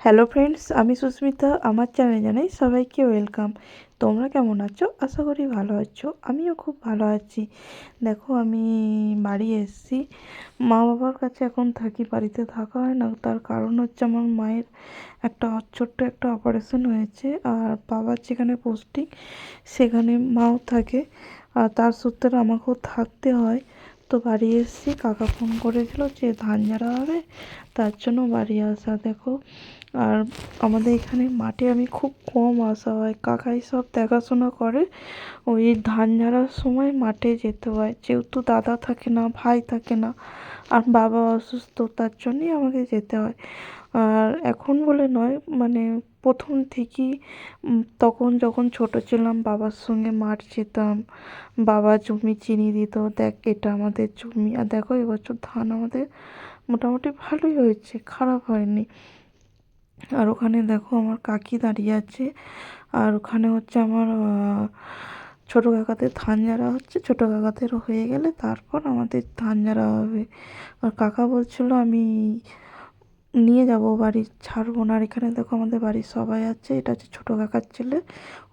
Hello friends আমি সুস্মিতা, আমার চ্যানেলে জানাই সবাইকে ওয়েলকাম তোমরা কেমন আছো? আশা করি ভালো আছো, আমিও খুব ভালো আছি। দেখো, আমি বাড়ি এসেছি। মা বাবার কাছে এখন থাকি, বাড়িতে থাকা হয় না। তার কারণ হচ্ছে আমার মায়ের একটা ছোট্ট একটা অপারেশন হয়েছে, আর বাবার যেখানে পোস্টিং সেখানে মাও থাকে। আর তার সূত্রে আমাকেও থাকতে হয়। তো বাড়ি এসেছি, কাকা ফোন করেছিল যে ধান ঝাড়া হবে, তার জন্য বাড়ি আসা, দেখো। আর আমাদের এখানে মাঠে আমি খুব কম আসা হয়, কাকাই সব দেখাশোনা করে। ওই ধান ঝাড়ার সময় মাঠে যেতে হয়, যেহেতু দাদা থাকে না, ভাই থাকে না আর বাবা অসুস্থ, তার জন্যই আমাকে যেতে হয়। আর এখন বলে নয় মানে প্রথম থেকেই তখন যখন ছোট ছিলাম, বাবার সঙ্গে মাঠ যেতাম বাবা জমি চিনি দিত, দেখ এটা আমাদের জমি। আর দেখো, এবছর ধান আমাদের মোটামুটি ভালোই হয়েছে, খারাপ হয়নি। আর ওখানে দেখো, আমার কাকি দাঁড়িয়ে আছে, আর ওখানে হচ্ছে আমার ছোটো কাকাদের ধান ঝাড়া হচ্ছে, ছোটো কাকাদের হয়ে গেলে তারপর আমাদের ধান ঝাড়া হবে। আর কাকা বলছিল, আমি নিয়ে যাব, বাড়ি ছাড়বো না। আর এখানে দেখো আমাদের বাড়ির সবাই আছে, এটা হচ্ছে ছোটো কাকার ছেলে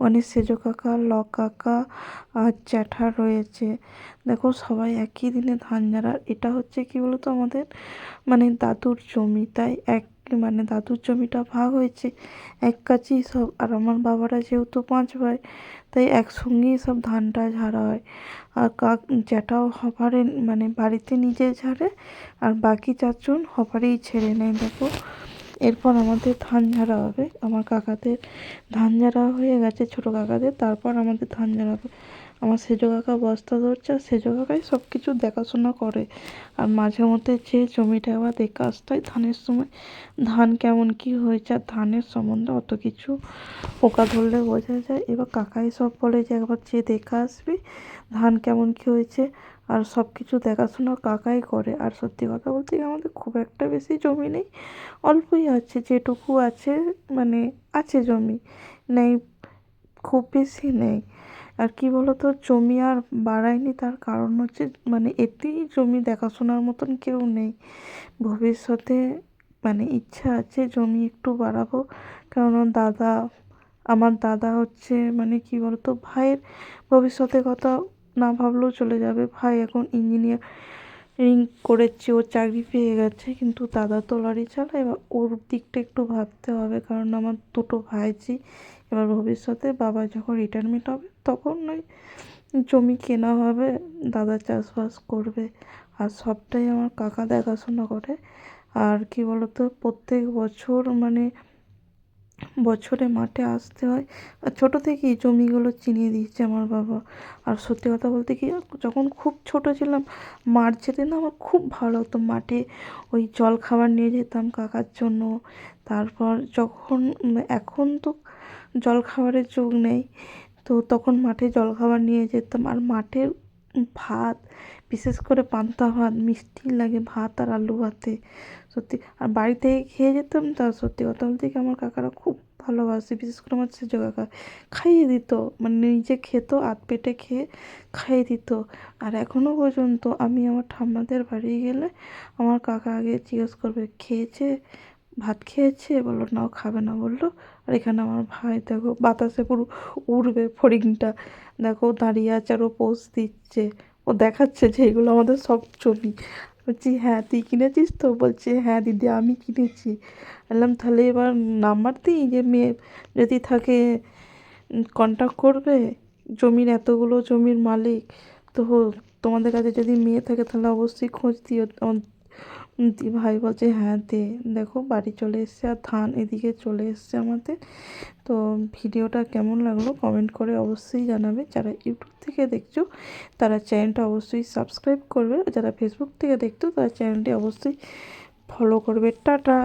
অনেক সেজো কাকা ল কাকা আর জ্যাঠা রয়েছে। দেখো সবাই একই দিনে ধান ঝাড়ার, এটা হচ্ছে কি বলতো আমাদের মানে দাদুর জমি, তাই এক মানে দাদুর জমিটা ভাগ হয়েছে? এক কাছেই সব, আর আমার বাবারা যেহেতু পাঁচ ভাই, তাই একসঙ্গেই সব ধানটা ঝাড়া হয়। আর কাক, জ্যাঠাও হপারে মানে বাড়িতে নিজে ঝাড়ে, আর বাকি চারজন হপারেই ছেড়ে নেয়, দেখো। এরপর আমাদের ধান ঝাড়া হবে। আমার কাকাদের ধান ঝাড়া হয়ে গেছে, ছোটো কাকাদের, তারপর আমাদের ধান ঝাড়া হবে। আমার সেজো কাকা বস্তা ধরছে আর সেজো কাকাই সব কিছু দেখাশোনা করে। আর মাঝে মধ্যে যে জমিটা আবার দেখে আসতে হয়, ধানের সময় ধান কেমন কী হয়েছে আর ধানের সম্বন্ধে অত কিছু পোকা ধরলে বোঝা যায়। এবার কাকাই সব বলে যে একবার যে দেখে আসবি ধান কেমন কী হয়েছে আর সব কিছু দেখাশোনা কাকাই করে। আর সত্যি কথা বলতে আমাদের খুব একটা বেশি জমি নেই, অল্পই আছে, যেটুকু আছে মানে আছে জমি, নেই, খুব বেশি নেই। আর কি বলতো, জমি আর বাড়ায়নি তার কারণ হচ্ছে মানে এতেই জমি দেখাশোনার মতন কেউ নেই। ভবিষ্যতে মানে ইচ্ছা আছে জমি একটু বাড়াবো। কারণ দাদা, আমার দাদা হচ্ছে মানে কি বলতো, ভাইয়ের ভবিষ্যতের কথা না ভাবলেও চলে যাবে। ভাই এখন ইঞ্জিনিয়ারিং করেছে, ও চাকরি পেয়ে গেছে, কিন্তু দাদা তো লরি চালায়। ওর দিকটা একটু ভাবতে হবে, কারণ আমার দুটো ভাইঝি। এবার ভবিষ্যতে বাবা যখন রিটায়ারমেন্ট হবে, তখন নয় জমি কেনা হবে দাদা চাষবাস করবে। আর সবটাই আমার কাকা দেখাশোনা করে। আর কি বলতো, প্রত্যেক বছর মানে বছরে মাঠে আসতে হয়। আর ছোটো থেকেই জমিগুলো চিনিয়ে দিয়েছে আমার বাবা। আর সত্যি কথা বলতে কি, যখন খুব ছোটো ছিলাম, মাঠ যেতে না আমার খুব ভালো হতো। মাঠে ওই জল খাবার নিয়ে যেতাম কাকার জন্য। তারপর যখন এখন তো জল খাবারের যুগ নেই। তো তখন মাঠে জলখাবার নিয়ে যেতাম। আর মাঠের ভাত, বিশেষ করে পান্তা ভাত, মিষ্টি লাগে ভাত আর আলু ভাতে। সত্যি, আর বাড়ি থেকে খেয়ে যেতাম তা সত্যি কথা বলতে কি আমার কাকারা খুব ভালোবাসে। বিশেষ করে আমার সেজো কাকা। খাইয়ে দিত মানে নিজে খেত আধ পেটে খেয়ে খাইয়ে দিত। আর এখনও পর্যন্ত আমি আমার ঠাম্মাদের বাড়ি গেলে আমার কাকা আগে জিজ্ঞেস করবে, খেয়েছে? ভাত খেয়েছে, বলল না ও খাবে না। বলল, আর এখানে আমার ভাই, দেখো, বাতাসে পুরো উড়বে ফড়িংটা। দেখো, দাঁড়িয়ে আছে আর ও পোজ দিচ্ছে। ও দেখাচ্ছে যে এগুলো আমাদের সব জমি বলছি হ্যাঁ তুই কিনেছিস তো? বলছে হ্যাঁ দিদি, আমি কিনেছি। বললাম, তাহলে এবার নাম্বার দিই যে মেয়ে যদি থাকে কন্ট্যাক্ট করবে? জমির এতগুলো জমির মালিক, তো তোমাদের কাছে যদি মেয়ে থাকে, তাহলে অবশ্যই খোঁজ দিও। দি, ভাই বলছে হ্যাঁ দে, দেখো, বাড়ি চলে এসছে আর ধান এদিকে চলে এসছে আমাদের। তো ভিডিওটা কেমন লাগল কমেন্ট করে অবশ্যই জানাবে। যারা ইউটিউব থেকে দেখছ, তারা চ্যানেলটা অবশ্যই সাবস্ক্রাইব করবে। যারা ফেসবুক থেকে দেখছ, তারা চ্যানেলটি অবশ্যই ফলো করবে। টাটা